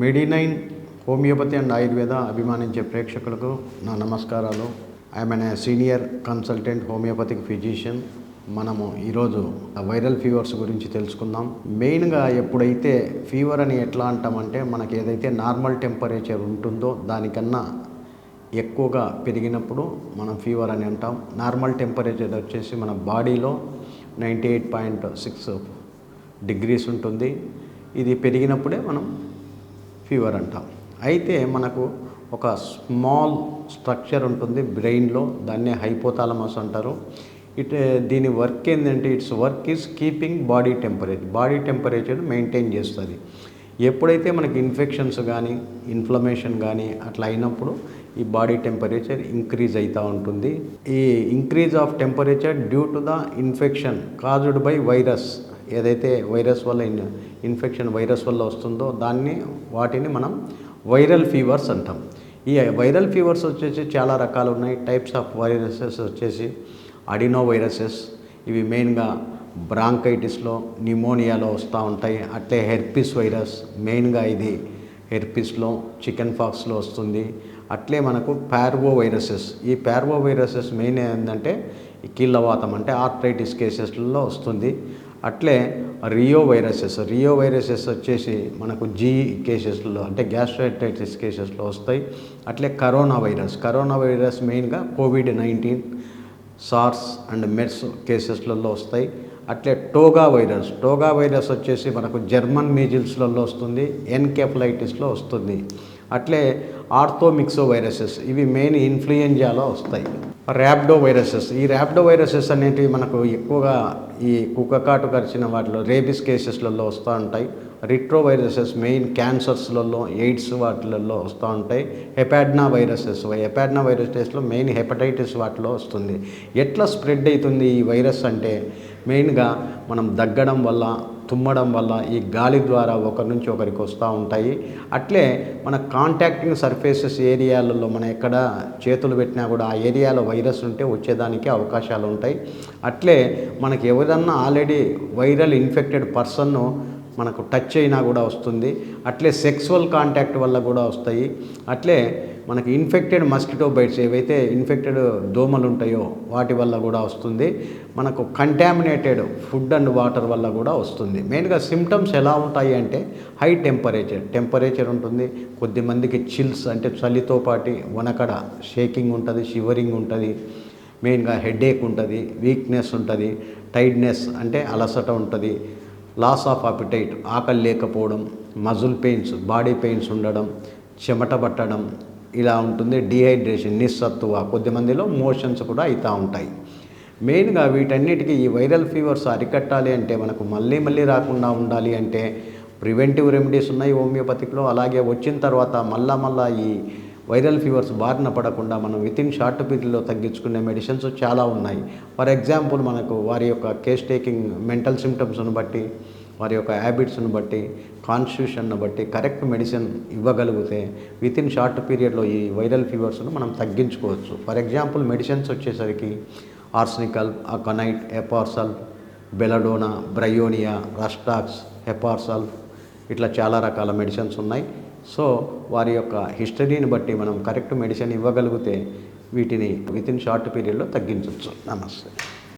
Medinine homeopathy and Ayurveda అభిమానించే ప్రేక్షకులకు నా నమస్కారాలు. I'm an senior consultant homeopathic physician మనము ఈరోజు వైరల్ ఫీవర్స్ గురించి తెలుసుకుందాం. మెయిన్గా ఎప్పుడైతే ఫీవర్ అని ఎట్లా అంటామంటే మనకి ఏదైతే నార్మల్ టెంపరేచర్ ఉంటుందో దానికన్నా ఎక్కువగా పెరిగినప్పుడు మనం ఫీవర్ అని అంటాం. నార్మల్ టెంపరేచర్ వచ్చేసి మన బాడీలో ninety eight point six degrees ఉంటుంది. ఇది పెరిగినప్పుడే మనం ఫీవర్ అంటాం. అయితే మనకు ఒక స్మాల్ స్ట్రక్చర్ ఉంటుంది బ్రెయిన్లో దాన్నే హైపోథాలమస్ అంటారు. ఇట్ దీని వర్క్ ఏంటంటే its work is keeping body temperature body temperature maintain చేస్తుంది. ఎప్పుడైతే మనకి ఇన్ఫెక్షన్స్ కానీ ఇన్ఫ్లమేషన్ కానీ అట్లా అయినప్పుడు ఈ బాడీ టెంపరేచర్ ఇంక్రీజ్ అవుతూ ఉంటుంది. ఈ increase of temperature due to the infection caused by virus ఏదైతే వైరస్ వల్ల ఇన్ ఇన్ఫెక్షన్ వైరస్ వల్ల వస్తుందో దాన్ని వాటిని మనం వైరల్ ఫీవర్స్ అంటాం. ఈ వైరల్ ఫీవర్స్ వచ్చేసి చాలా రకాలు ఉన్నాయి. టైప్స్ ఆఫ్ వైరసెస్ వచ్చేసి అడినో వైరసెస్ ఇవి మెయిన్గా బ్రాంకైటిస్లో న్యూమోనియాలో వస్తూ ఉంటాయి. అట్లే హెర్పిస్ వైరస్ మెయిన్గా ఇది హెర్పిస్లో చికెన్ ఫాక్స్లో వస్తుంది. అట్లే మనకు ప్యార్వో వైరసెస్ ఈ ప్యార్వో వైరసెస్ మెయిన్ ఏంటంటే కీళ్ళవాతం అంటే ఆర్థరైటిస్ కేసెస్లలో వస్తుంది. అట్లే రియో వైరసెస్ రియో వైరసెస్ వచ్చేసి మనకు జీ కేసెస్లో అంటే గ్యాస్ట్రైటైటిస్ కేసెస్లో వస్తాయి. అట్లే కరోనా వైరస్ కరోనా వైరస్ మెయిన్గా COVID nineteen SARS and MERS కేసెస్లలో వస్తాయి. అట్లే టోగా వైరస్ టోగా వైరస్ వచ్చేసి మనకు జర్మన్ మీజిల్స్లలో వస్తుంది ఎన్కెఫలైటిస్లో వస్తుంది. అట్లే ఆర్థోమిక్సో వైరసెస్ ఇవి మెయిన్ ఇన్ఫ్లుయెంజాలో వస్తాయి. ర్యాప్డో వైరసెస్ ఈ ర్యాప్డో వైరసెస్ అనేటివి మనకు ఎక్కువగా ఈ కుక్కకాటు కరిచిన వాటిలో రేబిస్ కేసెస్లలో వస్తూ ఉంటాయి. రిట్రో వైరసెస్ మెయిన్ క్యాన్సర్స్లలో ఎయిడ్స్ వాటిలలో వస్తూ ఉంటాయి. హెపాడ్నా వైరసెస్ హెపాడ్నా వైరసెస్లో మెయిన్ హెపటైటిస్ వాటిలో వస్తుంది. ఎట్లా స్ప్రెడ్ అవుతుంది ఈ వైరస్ అంటే మెయిన్గా మనం దగ్గడం వల్ల తుమ్మడం వల్ల ఈ గాలి ద్వారా ఒకరి నుంచి ఒకరికి వస్తూ ఉంటాయి. అట్లే మన కాంటాక్టింగ్ సర్ఫేసెస్ ఏరియాలలో మనం ఎక్కడ చేతులు పెట్టినా కూడా ఆ ఏరియాలో వైరస్ ఉంటే వచ్చేదానికి అవకాశాలు ఉంటాయి. అట్లే మనకి ఎవరన్నా ఆల్రెడీ వైరల్ ఇన్ఫెక్టెడ్ పర్సన్ను మనకు టచ్ అయినా కూడా వస్తుంది. అట్లే సెక్సువల్ కాంటాక్ట్ వల్ల కూడా వస్తాయి. అట్లే మనకి ఇన్ఫెక్టెడ్ మస్కిటో బైట్స్ ఏవైతే ఇన్ఫెక్టెడ్ దోమలు ఉంటాయో వాటి వల్ల కూడా వస్తుంది. మనకు కంటామినేటెడ్ ఫుడ్ అండ్ వాటర్ వల్ల కూడా వస్తుంది. మెయిన్గా సిమ్టమ్స్ ఎలా ఉంటాయి అంటే హై టెంపరేచర్ టెంపరేచర్ ఉంటుంది. కొద్దిమందికి చిల్స్ అంటే చలితో పాటి వనకడ షేకింగ్ ఉంటుంది షివరింగ్ ఉంటుంది. మెయిన్గా హెడేక్ ఉంటుంది వీక్నెస్ ఉంటుంది టైడ్నెస్ అంటే అలసట ఉంటుంది. లాస్ ఆఫ్ అపిటైట్ ఆకలి లేకపోవడం మజుల్ పెయిన్స్ బాడీ పెయిన్స్ ఉండడం చెమట పట్టడం ఇలా ఉంటుంది. డిహైడ్రేషన్ నిస్సత్తువ కొద్దిమందిలో మోషన్స్ కూడా అవుతూ ఉంటాయి. మెయిన్గా వీటన్నిటికీ ఈ వైరల్ ఫీవర్స్ అరికట్టాలి అంటే మనకు మళ్ళీ మళ్ళీ రాకుండా ఉండాలి అంటే ప్రివెంటివ్ రెమెడీస్ ఉన్నాయి హోమియోపతిక్లో. అలాగే వచ్చిన తర్వాత మళ్ళా మళ్ళా ఈ వైరల్ ఫీవర్స్ బారిన పడకుండా మనం విత్ ఇన్ షార్ట్ పీరియడ్లో తగ్గించుకునే మెడిసిన్స్ చాలా ఉన్నాయి. ఫర్ ఎగ్జాంపుల్ మనకు వారి యొక్క కేస్ టేకింగ్ మెంటల్ సిమ్టమ్స్ను బట్టి వారి యొక్క హ్యాబిట్స్ను బట్టి కాన్స్టిట్యూషన్ను బట్టి కరెక్ట్ మెడిసిన్ ఇవ్వగలిగితే విత్ ఇన్ షార్ట్ పీరియడ్లో ఈ వైరల్ ఫీవర్స్ను మనం తగ్గించుకోవచ్చు. ఫర్ ఎగ్జాంపుల్ మెడిసిన్స్ వచ్చేసరికి arsenical aconite hepar sulph belladonna bryonia rhus tox hepar sulph ఇట్లా చాలా రకాల మెడిసిన్స్ ఉన్నాయి. సో వారి యొక్క హిస్టరీని బట్టి మనం కరెక్ట్ మెడిసిన్ ఇవ్వగలిగితే వీటిని విత్ ఇన్ షార్ట్ పీరియడ్లో తగ్గించవచ్చు నమస్తే.